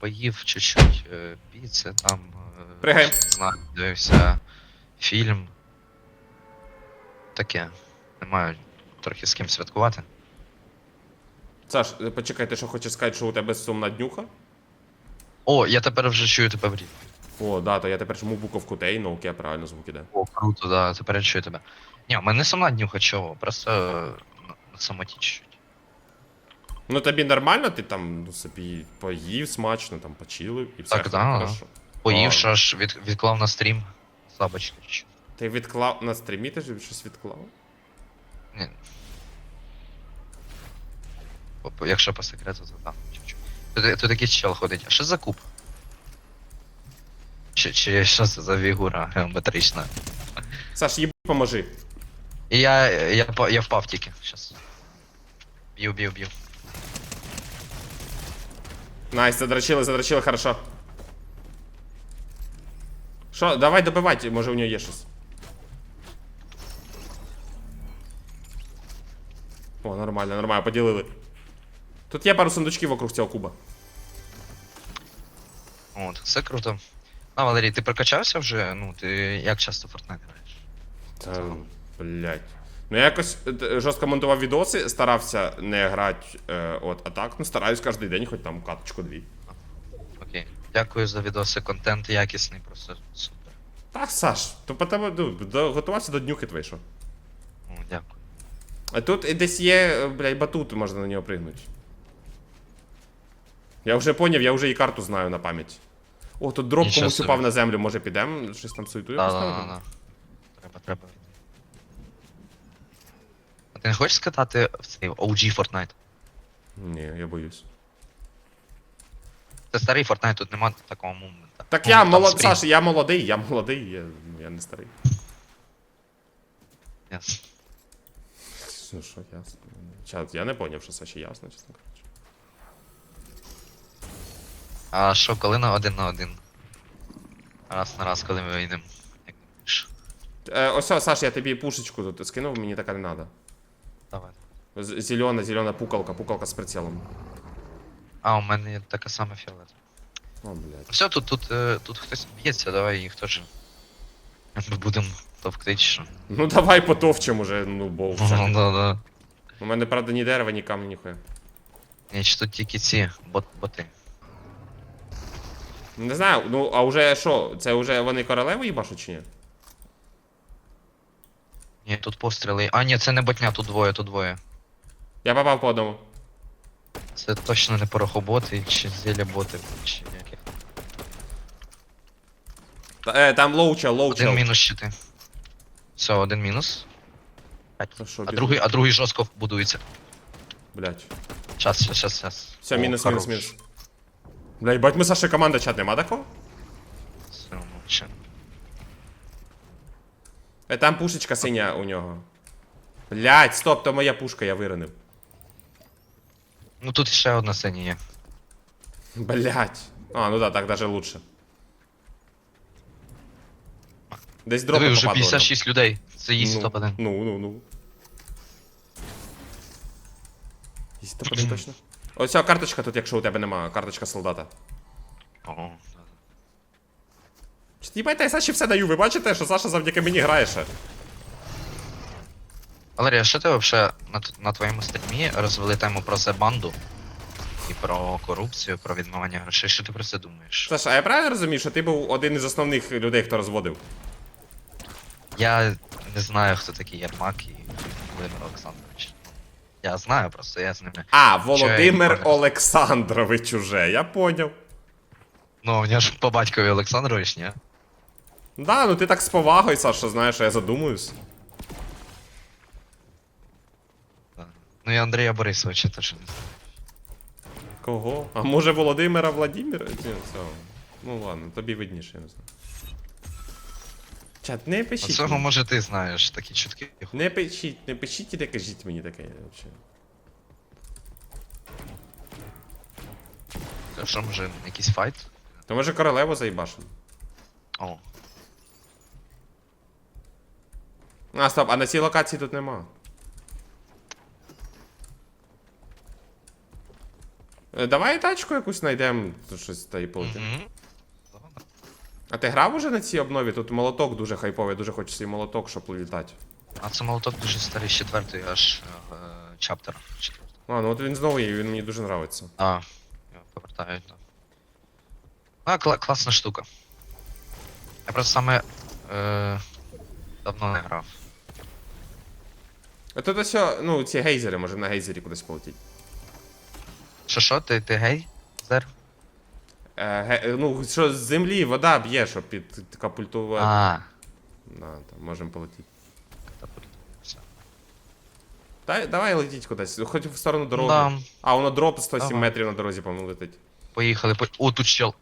поїв чуть-чуть е, піци, там. е. Не знаю, дивився фільм. Таке. Не маю трохи з ким святкувати. Саш, е, почекай, ти що хочеш сказати, що у тебе сумна днюха? О, я тепер вже чую тебе в рік. О, да, то я тепер жму буковку Т і ну окей, правильно звук іде. О, круто, да, тепер я чую тебе. Ні, у мене сама днюха чого, просто е, на, самоті чуть-чуть. Ну тобі нормально, ти там ну, собі поїв смачно, там почилив і все Так, да, хорошо. Поїв, що аж від, відклав на стрім. Слабочки. Ти відклав на стрімі, ти ж щось відклав? Ні. По- Якщо по секрету, то там чуть-чуть. Тут, тут якийсь чел ходить. А що за куб? Чи, чи що це за фігура геометрична? Саш, їб, поможи. І я, я, па- я впав тільки. Щас. Б'ю, б'ю, б'ю. Найс, задрочили, задрочили, хорошо. Що, давай добивайте, може у нього є щось. О, нормально, нормально, поділили. Тут є пару сундучків вокруг цього куба. От, все круто. А, Валерій, ти прокачався вже? Ну, ти як часто в Fortnite граєш? Та, блять. Ну я якось е, жорстко монтував відоси, старався не грати, е, от, а так, ну стараюсь кожен день, хоч там каточку дві. Окей. Дякую за відоси, контент якісний, просто супер. Так, Саш, то по тебе ну, до, готувався до днюхи твоєї, що? Ну, дякую. А тут десь є, е, блядь, батут, можна на нього пригнути. Я вже поняв, я вже і карту знаю на пам'ять. О, тут дроп Нічого комусь собі. упав на землю, може підемо, щось там суетує Да, да, поставити? да. Треба, треба. Ти не хочеш скатати в цей OG Fortnite? Ні, я боюсь. Це старий Fortnite, тут нема такого моменту. Так Ну, я там спринт. Саш, я молодий, я молодий, я, ну, я не старий. Yes. Ну що, ясно. Чат, я не поняв, що це ще ясно, чесно кажучи. А що, коли на один на один? Раз на раз, коли ми вийдемо. Як думаєш? Е, ось, Саш, я тобі пушечку тут скинув, мені така не треба. Давай. Зелена, зелена пукалка, пукалка з прицілом. А, у мене є така сама фіолет. О, блядь. Все, тут, тут, е, тут хтось б'ється, давай їх теж. Ми будемо товкти чи що. Ну давай потовчем уже, ну бо Ну, да, да. У мене, правда, ні дерева, ні камня, ніхуя. Ні, чи тут тільки ці бот, боти. Не знаю, ну а вже що, це вже вони королеву їбашуть чи ні? Ні, тут постріли. А, ні, це не ботня, тут двоє, тут двоє. Я попав по одному. Це точно не порохоботи, чи зілля боти, чи яких. Та, е, там лоуча, лоуча. Один мінус чи ти. Все, один мінус. Що, А другий, а другий жорстко будується. Блядь. Щас, щас, щас, щас. Все, О, мінус, хорош. мінус, мінус. Блядь, бать ми Саші команда чат, нема такого? Все, мовчи. Е, там пушечка синя у нього. Блядь, стоп, то моя пушка, я виронив. Ну тут ще одна синя є. Блядь. А, ну да, так даже лучше. Десь дропи Диви, вже попадали 56 людей. Це їсть ну, топ-1. Ну, ну, ну. Їсть топ-1 точно. Ось ця карточка тут, якщо у тебе нема, карточка солдата. О, їбайте, я Саші все даю, ви бачите, що Саша завдяки мені грає ще. Валерія, що ти взагалі на, на твоєму стрімі розвели тему про Зебанду і про корупцію, про відмивання грошей? Що ти про це думаєш? Саша, а я правильно розумію, що ти був один із основних людей, хто розводив? Я не знаю, хто такий Єрмак і Володимир Олександрович. Я знаю просто, я з ними. А, Володимир Олександрович уже, я поняв. Ну, у нього ж по батькові Олександрович, ні? Да, ну ти так з повагою, Саш, що знаєш, що я задумуюсь. Да. Ну і Андрія Борисовича теж не знаю. Кого? А може Володимира Владимира? Ні, все. Ну ладно, тобі видніше, я не знаю. Чат, не А пишіть. цього, мені. може, ти знаєш такі чутки. Не пишіть, не пишіть і не кажіть мені таке. Вообще. А Що, може, якийсь файт? То може королеву заїбашимо? О, А, стоп, а на цій локації тут нема. Е, Давай тачку якусь знайдемо, тут щось та й. Добре. А ти грав уже на цій обнові? Тут молоток дуже хайповий, дуже хочу свій молоток, щоб літати. А це молоток дуже старий, з четвертий аж е, чаптер. Четвертий. А, ну от він знову є, він мені дуже нравиться. А, я повертаю. Да. А, кла- класна штука. Я просто саме е, давно не грав. А тут ось, ну, ці гейзери, може на гейзері кудись полетіть. Що що, ти, ти гей? Зер? Е, ге, ну, що з землі вода б'є, щоб під капультувати. А, Да, там можемо полетіти. катапульт. Все. Дай, давай летіть кудись, хоч в сторону дороги. Да. А, воно дроп 107 Давай. метрів на дорозі, по-моєму, летить. Поїхали, по... О, тут чел.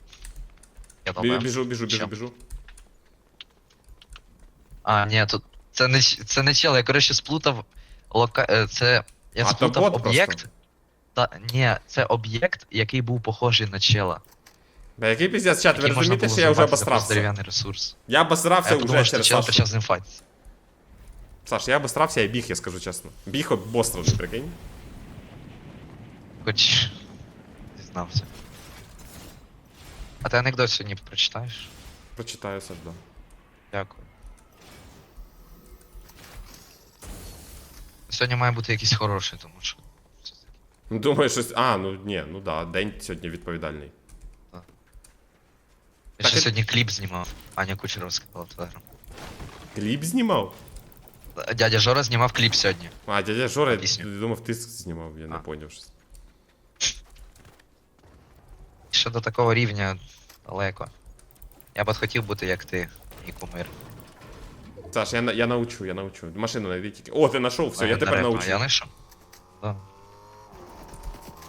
Я Бі- думаю. Біжу, біжу, біжу, Чел. біжу. А, ні, тут. Це не, ч- це не чел, я коротше сплутав лока... е, Це. Я А, то сплутав просто. об'єкт. Та ні, це об'єкт, який був похожий на чела. Бля, який піздець, чат, ви розумієте, що я вже обосрався? ресурс. Я обосрався я вже через Сашу. почав з ним. Саш, я обосрався, я біг, я скажу чесно. Біг от бострого, прикинь. Хоч дізнався. А ти анекдот сьогодні прочитаєш? Прочитаю Саш, да. Дякую. Сьогодні має бути якийсь хороший, тому що. Думаю, щось. А, ну ні, ну да, день сьогодні відповідальний. Я Так ще і- сьогодні кліп знімав. Аня Кучерова сказала в телеграм. Кліп знімав? Дядя Жора знімав кліп сьогодні. А, дядя Жора, я Пісню. думав, ти знімав, я не А. поняв щось. Ще до такого рівня далеко. Я б от хотів бути як ти, мій кумир. Саш, я, на- я научу, я научу. Машину знайди тільки. О, ти знайшов, все, я Ага, тепер дерев- научу. А, Я знайшов? Да.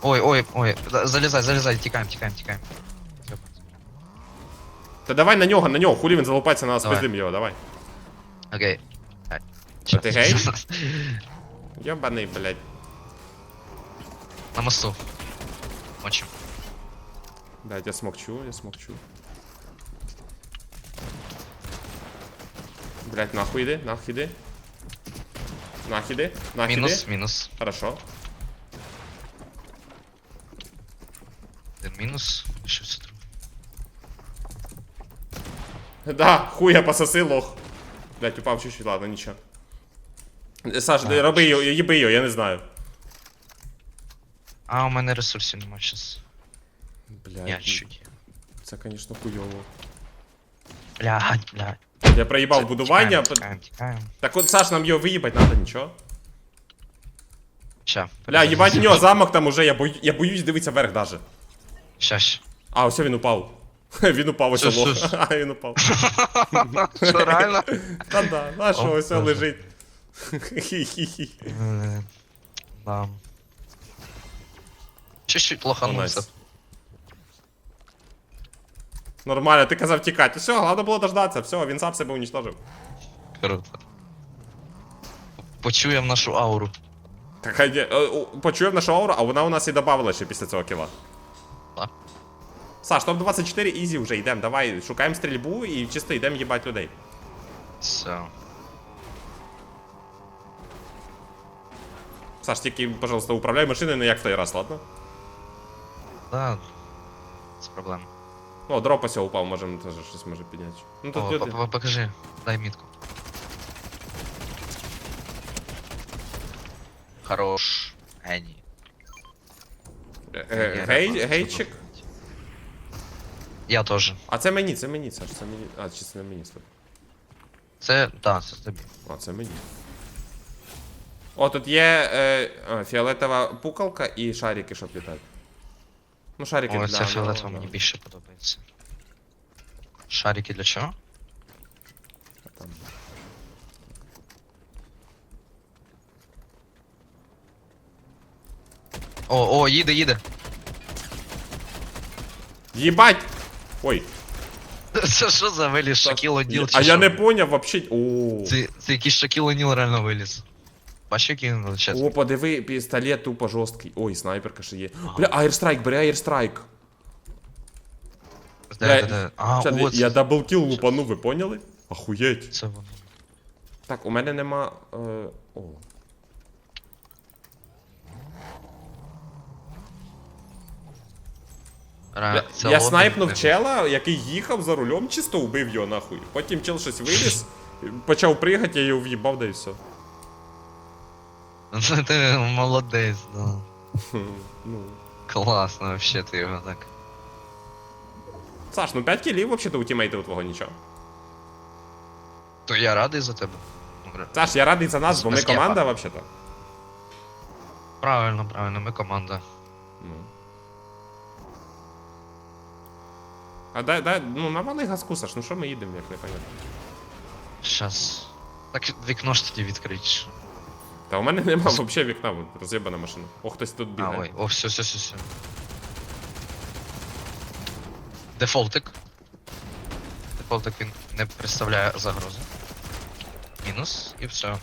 Ой, ой, ой, да- залізай, залізай, тікаємо, тікаємо, тікаємо. Та давай на нього, на нього, хулі він залупається на нас, Давай. пиздим його, давай. Окей. А, ти гей? Йобаний, блядь. На мосту. Мочим. Блядь, я смокчу, я смокчу. Блядь, нахуй іди, нахуй іди. Нахуй іди, нахуй іди. Мінус, мінус. Хорошо. Один мінус. Щось друге. Да, хуя пососи, лох. Блядь, упав чуть-чуть, ладно, нічого. Е, Саш, А, роби його, їби його, я не знаю. А, у мене ресурсів нема щас. Блядь, Я чуть. це, конечно, хуйово. Блядь, блядь. Я проїбав будування. Тікаємо, тікаємо. Так от, Саш, нам його виїбать надо, нічого. Ща. Бля, їбать, у нього замок там уже, я, бою, я боюсь дивитися вверх даже. Ща, ща. А, ось він упав. Він упав, ось Що, лох. що, А, він упав. Що, реально? Та да, на що О, ось Боже. лежить. Хі-хі-хі. Е, Да. Чуть-чуть лоханувся. найс. Нормально, ти казав тікати. Все, головне було дождатися. Все, він сам себе уничтожив. Круто. Почуємо нашу ауру. Так, е, о, почуємо нашу ауру, а вона у нас і додавала ще після цього кіла. Так. Саш, топ 24 ізі вже йдемо. Давай, шукаємо стрільбу і чисто йдемо їбать людей. Все. Саш, тільки, пожалуйста, управляй машиною не як в той раз, ладно? Да. Без проблем. О, дроп ось упав, можемо теж щось може підняти. Ну тут О, люди. по- по- покажи. Дай мітку. Хорош. Геній. Е, е, Я Гей, рада, гейчик. Я теж. А це мені, це мені, Саш, це мені. А, чи це не мені стоп. Це, так, це тобі. А, це мені. О, тут є е, а, фіолетова пукалка і шарики, щоб літати. Ну, шарики О, для. це фіолетово мені більше подобається. Шарики для чого? Там. О, о, їде, їде. Їбать! Ой, Це що за виліз Шакіл О'Ніл чи а я що? не поняв вообще. О, Це, це якийсь Шакіл О'Ніл реально виліз. Бачиш, який він величезний? О, подиви, пістолет тупо жорсткий. Ой, снайперка ще є. Бля, аерстрайк, бери аерстрайк. Бля, де, де? А, Чат, от, я даблкіл лупану, ви поняли? Охуєть. це. Так, у мене нема. Е, о. Ре- Я, це я лобі снайпнув чела, який їхав за рулем, чисто вбив його нахуй. Потім чел щось виліз, почав пригати, я його в'їбав, да і все. Ну, Ти молодець, да. Ну. Класно, вообще ти його так. Саш, ну 5 кілів взагалі у тімейта у твого нічого. То я радий за тебе. Саш, я радий за нас, бо ми команда взагалі-то. Правильно, правильно, ми команда. Ну. А дай, дай, ну навали газку, Саш, ну що ми їдемо, як непонятно. Щас. Так вікно ж тоді відкрить. Та у мене нема взагалі вікна, роз'єбана машина. О, хтось тут А, ой, о, все, все, все, все. Дефолтик. Дефолтик він не представляє загрози. Мінус, і все.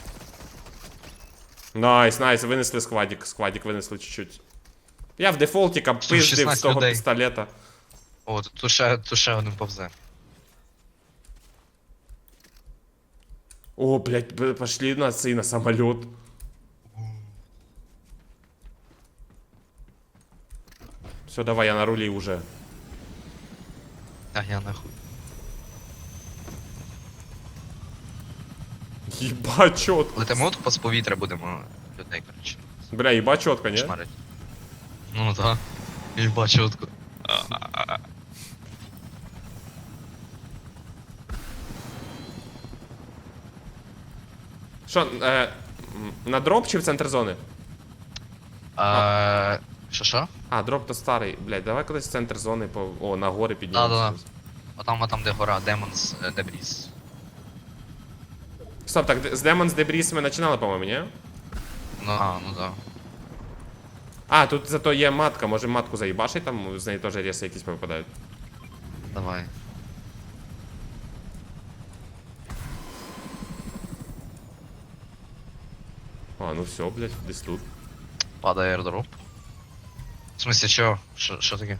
Найс, найс, винесли сквадік, сквадік винесли чуть-чуть. Я в дефолтіка пиздив з 16 того людей. пістолета. О, тут- тут ще, тут ще один повзе. О, блядь, б- пошли на цей на самоліт. Все, давай, я на рулі уже. А я нахуй. Єба чітко. Летимо тут з повітря будемо людей, коротше. Бля, єба чітко, ні? Шмарить. Ну да. Їба чітко. Що, е, на дроп чи в центр зони? А, Що що? А, дроп то старий. Блядь, давай кудись в центр зони по. О, на гори піднімемося. да, да. Отам, отам, де гора, Демонс, е, Дебріз. Стоп, так з Demons Debris ми починали, по-моєму, ні? Ну, а, ну да. А, тут зато є матка, може матку заїбашить, там з неї теж реси якісь повипадають. Давай. А, ну все, блядь, десь тут. Падає airdrop. В смысле, чо? Що що таке?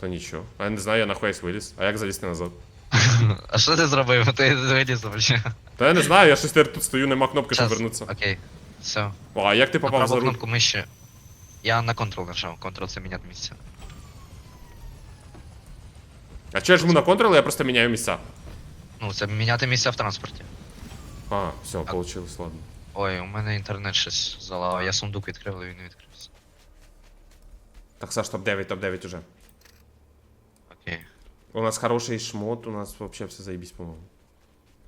Та нічого. А я не знаю, я нахуй виліз. А як залізти назад? А що ти зробив? Ти виліз вообще. Та я не знаю, я щось тепер тут стою, нема кнопки, щоб Щас. вернутися. Окей. Все. О, а як ти На попав за праву руль? кнопку миші. Я на Ctrl нажав. Ctrl це міняти місце. А чого я жму на контрол, я просто міняю місця. Ну, це міняти місце в транспорті. А, все, получилось, ладно. Ой, у мене інтернет щось залагав. Я сундук відкрив, але він не відкрився. Так, Саш, топ-9, топ-9 уже. Окей. У нас хороший шмот, у нас вообще все заебись, по-моєму.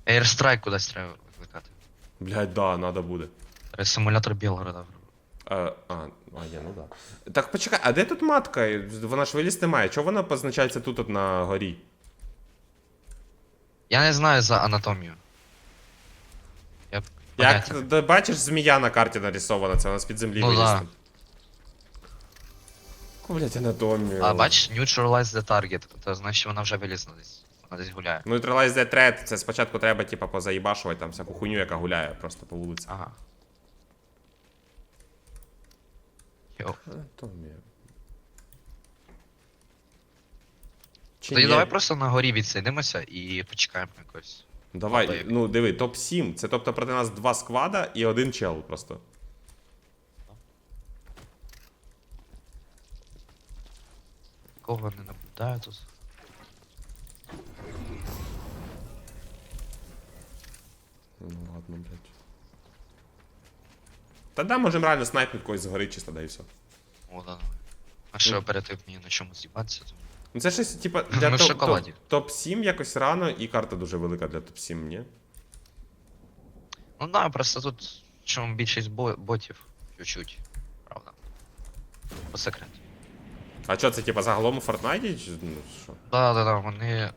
Airstrike кудись треба викликати. Блядь, да, надо буде. Симулятор Білгорода. А, а, а, є, ну да. Так, почекай, а де тут матка? Вона ж виліз немає. Чого вона позначається тут от на горі? Я не знаю за анатомію. Я поняття Як да, бачиш, змія на карті нарисована, це вона з-під землі Ну да. Блядь, анатомію. А бач, neutralize the target, то значить вона вже вилізла десь. Вона десь гуляє. Neutralize the threat, це спочатку треба, типа, позаїбашувати там всяку хуйню, яка гуляє просто по вулиці. Ага. Йоу. Анатомія. Чи Тоді ні? давай просто на горі відсидимося і почекаємо якось. Давай, Давай. ну диви, топ-7. Це тобто проти нас два сквада і один чел просто. Кого не наблюдаю тут. Ну ладно, блядь. Та да, можемо реально снайпнути когось згори чисто, да і все. О, да. А ще оператив мені на чому з'їбатися, то. Ну це щось, типа, для Ми в топ- шоколаді. топ- топ-7 якось рано, і карта дуже велика для топ-7, ні? Ну да, просто тут чому більшість бо- ботів чуть-чуть. Правда. По секрету. А що, це типа загалом у Фортнайті? Чи ну що? Да, да, да, вони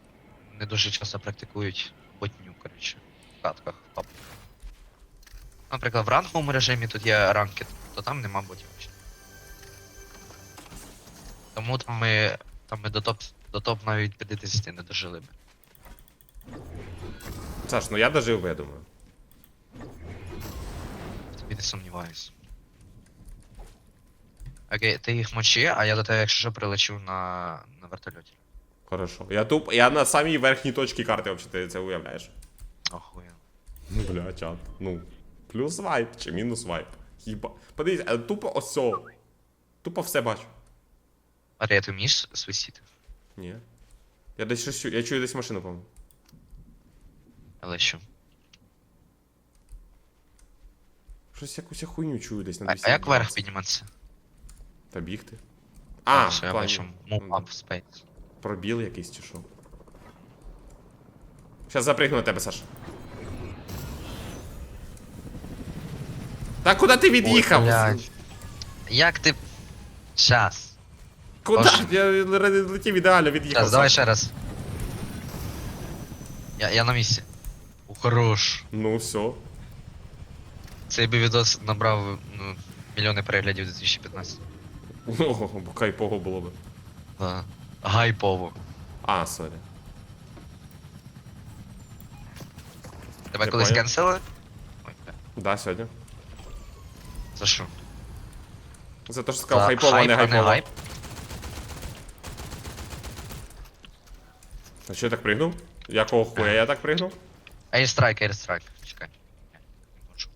не дуже часто практикують ботню, коротше, в катках, папках. Наприклад, в ранговому режимі тут є ранкет, то там нема ботів взагалі. Тому там ми, там ми до топ, до топ навіть 50 не дожили би. Саш, ну я дожив би, я думаю. Тобі не сумніваюсь. Окей, ти їх мочи, а я до тебе, якщо що, прилечу на, на вертольоті. Хорошо. Я туп, я на самій верхній точці карти взагалі, ти це уявляєш? Охуєнно. Ну, бля, чат. Ну, плюс вайп чи мінус вайп. Хіба. Подивіться, е, тупо ось цього. Тупо все бачу. Арія, ти вмієш свистіти? Ні. Я десь щось чую, я чую десь машину, по-моєму. Але що? Щось якусь я хуйню чую десь на А, 200. а як вверх підніматися? Та бігти. А, все, я в плані- бачу. Move up space. Пробіл якийсь чи що. Щас запригну на тебе, Саш. Та куди ти від'їхав? Ой, блядь. Як ти. Щас. Куди? Я л- летів ідеально від'їхав. Щас, давай Саш. ще раз. Я, я на місці. О, хорош. Ну, все. Цей би відос набрав ну, мільйони переглядів у 2015. Бо кайпово було би. Да. Гайпово. А, сорі. Тебе Я колись понял. канцели? Да, сьогодні. За що? За те, що сказав За хайпово, а не хайп, гайпово. гайп? А що я так пригнув? Якого хуя я так пригнув? Airstrike, airstrike. Чекай. Ні, не можу.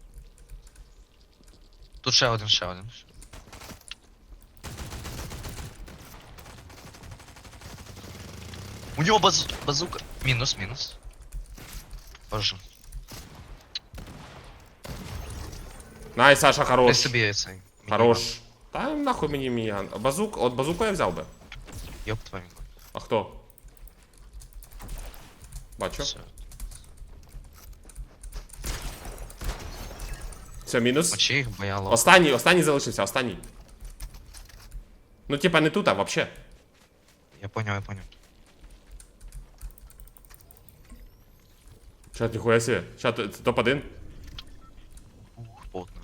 Тут ще один, ще один. У нього баз... базука. Мінус, мінус. Боже. Най, Саша, Ти хорош. собі цей. Хорош. Та нахуй мені мій ган. Базук, от базуку я взяв би. Йоп твою мать. А хто? Бачу. Все. Все, мінус. Мочи їх, бо я лох. Останній, останній залишився, останній. Ну, типа не тут, а вообще. Я поняв, я поняв. Ща, ніхуя себе. Ща, т- т- топ-1. Ух, потно.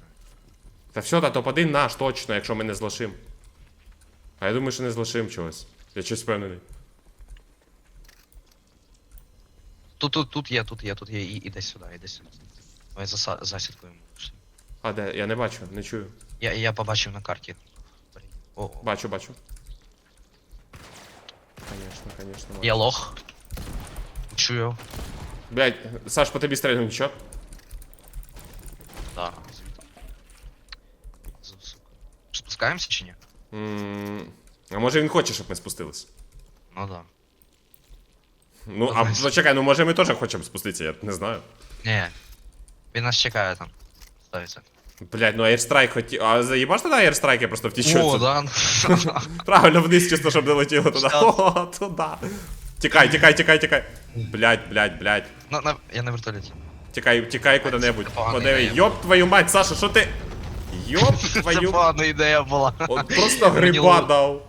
Та все, та топ-1 наш точно, якщо ми не злошим. А я думаю, що не злошим чогось. Я щось впевнений. Тут, тут, тут є, тут є, тут є. І, іди сюди, іди сюди. Давай за засідкою. можеш. А, де? Я не бачу, не чую. Я, я побачив на карті. О, о. Бачу, бачу. Конечно, конечно. бачу. Я лох. Чую. Блять, Саш, по тобі стрельну, нічого? Да, звідти. Сука. Спускаємося чи ні? М, А може він хоче, щоб ми спустились? Ну да. Ну, а Давай. почекай, ну може ми теж хочемо спуститися, я не знаю. Ні. Він нас чекає там. Ставиться. Блять, ну аерстрайк хотів. А заїбаш тоді я просто втічу. О, да. Правильно, вниз чисто, щоб долетіло туди. Щас. О, туди. Тікай, тікай, тікай, тікай. Блять, блять, блять. на, на, я на вертоліті. Тікай, тікай куди-небудь. Подиви. Йоп твою мать, Саша, що ти. Йоп Це твою. погана ідея була. От просто гриба дав.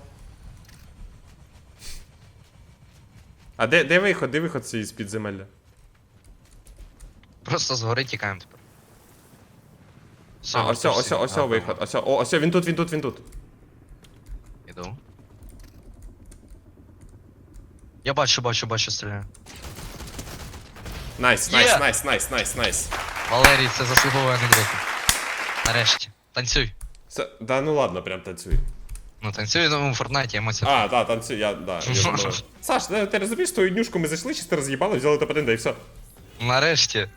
А де, де виход, де виход з з підземелля? Просто згори тікаємо тепер. Все, А, ось, ось, ось, ось виход. Ось, о, ось, він тут, він тут, він тут. Іду. Я бачу, бачу, бачу, стріляю. Найс, Є! найс, найс, найс, найс, найс. Валерій, це заслуговує анекдоту. Нарешті. Танцюй. Це, да ну ладно, прям танцюй. Ну танцюй ну, в Фортнайті, емоція. А, да, танцюй, я, да. Я. Саш, ти, ти розумієш, тою днюшку ми зайшли, чисто роз'їбали, взяли топ-1, да і все. Нарешті.